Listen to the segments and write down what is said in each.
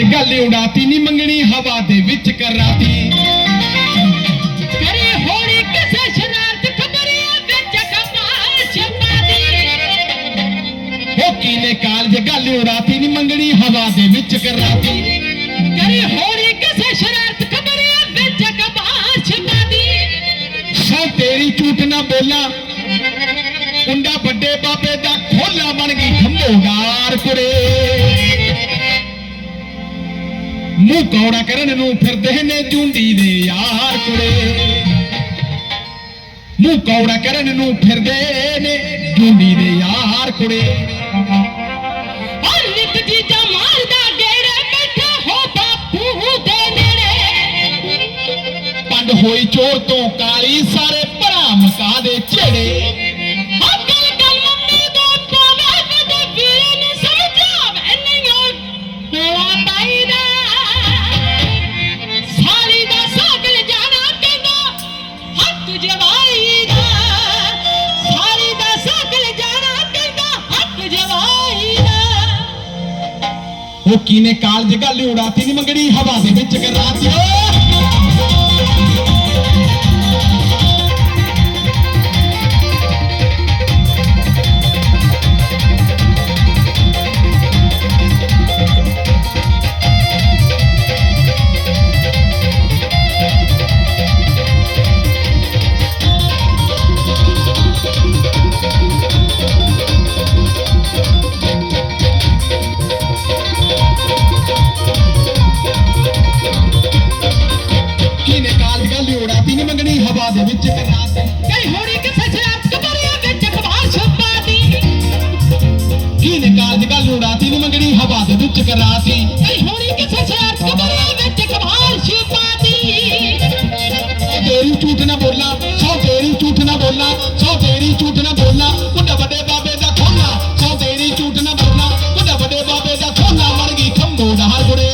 College ਗੱਲ ਉਡਾਤੀ ਨਹੀਂ ਮੰਗਣੀ ਹਵਾ ਦੇ ਵਿੱਚ ਕਰਾਤੀ। ਨੇ ਕਾਲਜ ਗੱਲ ਨਹੀਂ ਮੰਗਣੀ ਹਵਾ ਦੇ ਵਿੱਚ ਕਰੇ ਕਿਸੇ ਸ਼ਰਾਰਤ ਖਬਰਿਆਂ ਵਿੱਚ ਸੋ ਤੇਰੀ ਝੂਠ ਨਾ ਬੋਲਾਂ। ਕੁੰਡਾ ਵੱਡੇ ਬਾਬੇ ਦਾ ਖੋਲਾ ਬਣ ਗਈ ਖੰਭੋਗਾਰ ਮੂੰਹ ਕੌੜਾ ਕਰਨ ਨੂੰ ਫਿਰਦੇ ਨੇ ਝੁੰਡੀ ਦੇ ਯਾਰ ਕੁੜੇ। ਮੂੰਹ ਕੌੜਾ ਕਰਨ ਨੂੰ ਫਿਰਦੇ ਨੇ ਝੁੰਡੀ ਦੇ ਯਾਰ ਕੁੜੇ। ਹੋਈ ਚੋਰ ਤੋਂ ਕਾਲੀ ਸਾਰੇ ਭਰਾ ਮਕਾ ਦੇ ਝੇੜੇ ਹੋਕੀ ਨੇ ਕਾਲਜ ਗੱਲ ਉਡਾਤੀ ਨਹੀਂ ਮੰਗਣੀ ਹਵਾ ਦੇ ਵਿੱਚ ਕਰਾਤੀ ਓ ਤੇਰੀ ਝੂਠ ਨਾ ਬੋਲਾਂ, ਸੌ ਤੇਰੀ ਝੂਠ ਨਾ ਬੋਲਾਂ, ਸੌ ਤੇਰੀ ਝੂਠ ਨਾ ਬੋਲਾਂ ਕੁੰਡਾ ਵੱਡੇ ਬਾਬੇ ਦਾ ਖੋਲਾ, ਸੌ ਤੇਰੀ ਝੂਠ ਨਾ ਬੋਲਾਂ ਕੁੰਡਾ ਵੱਡੇ ਬਾਬੇ ਦਾ ਖੋਲਾ, ਮਰ ਗਈ ਖੰਭੋ ਡਾਰ ਗੁੜੇ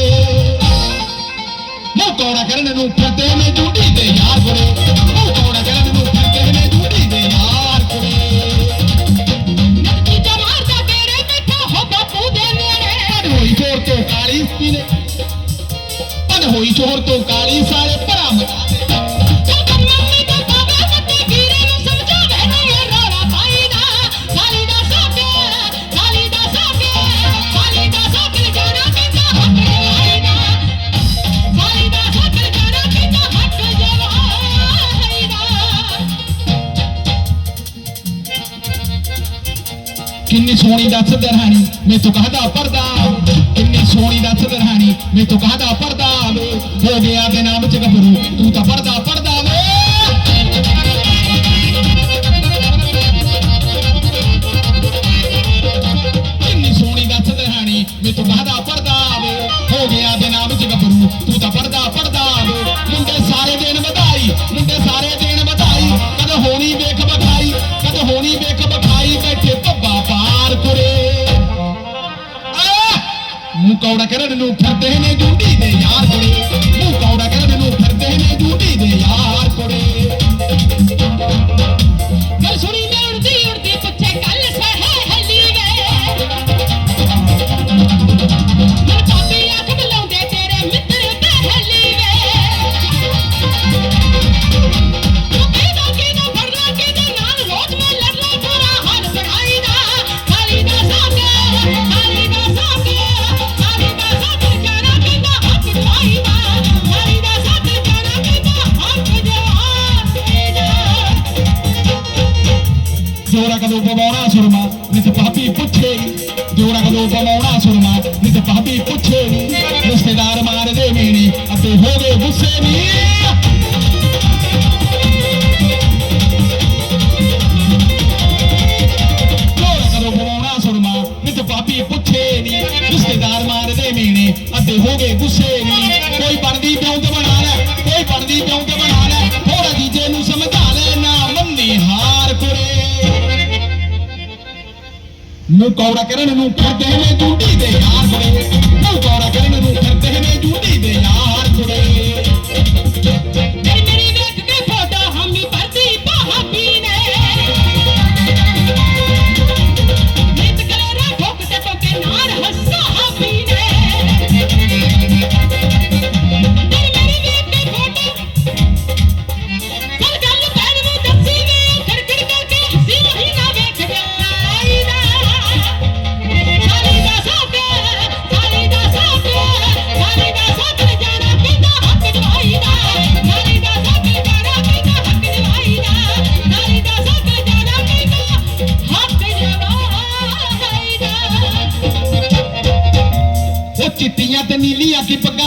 ਮੂੰਹ ਕੌੜਾ ਕਰਨ ਨੂੰ ਫਿਰਦੇ ਨੇ ਝੂਠੀ ਦੇ ਯਾਰ ਗੁੜੇ ਸੋਹਣੀ ਦੱਸ ਦਰਹਾਣੀ ਮੈਂ ਤੂੰ ਕਹਦਾ ਪਰਦਾ ਕਿੰਨੀ ਸੋਹਣੀ ਦੱਸ ਦਰਹਾਣੀ ਮੈਂ ਤੂੰ ਕਹਦਾ ਪਰਦਾ ਹੋ ਗਿਆ ਦੇ ਨਾਮ ਚ ਗੱਭਰੂ ਤੂੰ ਤਾਂ ਪਰਦਾ ਪਰਦਾ ਮੂੰਹ ਕੌੜਾ ਕਰਨ ਨੂੰ ਫਿਰਦੇ ਨੇ ਜੂੰਡੀ ਦੇ ਯਾਰ ਕੁੜੇ ਮੂੰਹ ਕੌੜਾ ਕਰਨ ਨੂੰ ਫਿਰਦੇ ਨੇ ਜੂੰਡੀ ਦੇ ਯਾਰ। ਜੋਰਾ ਕਦੋਂ ਪਵਾਉਣਾ ਸੁਰਮਾ? ਨਿਤ ਭਾਬੀ ਪੁੱਛੇਗੀ ਜੋਰਾ ਕਦੋਂ ਪਵਾਉਣਾ ਸੁਰਮਾ? ਨਿਤ ਭਾਬੀ ਪੁੱਛੇਗੀ ਰਿਸ਼ਤੇਦਾਰ ਮਾਰਦੇ ਮੀਣੀ ਅਤੇ ਹੋ ਗਏ ਗੁੱਸੇ ਨੀ ਜੋਰਾ ਕਦੋਂ ਪਵਾਉਣਾ ਨੂੰ ਕੌੜਾ ਕਰਨ ਨੂੰ ਫਿਰਦੇ ਨੇ ਜੂੰਡੀ ਦੇ ਯਾਰ ਕੁੜੇ ਮੂੰਹ ਕੌੜਾ ਕਰਨ ਨੂੰ ਫਿਰਦੇ ਨੇ ਜੂੰਡੀ ਦੇ ਯਾਰ ਕੁੜੇ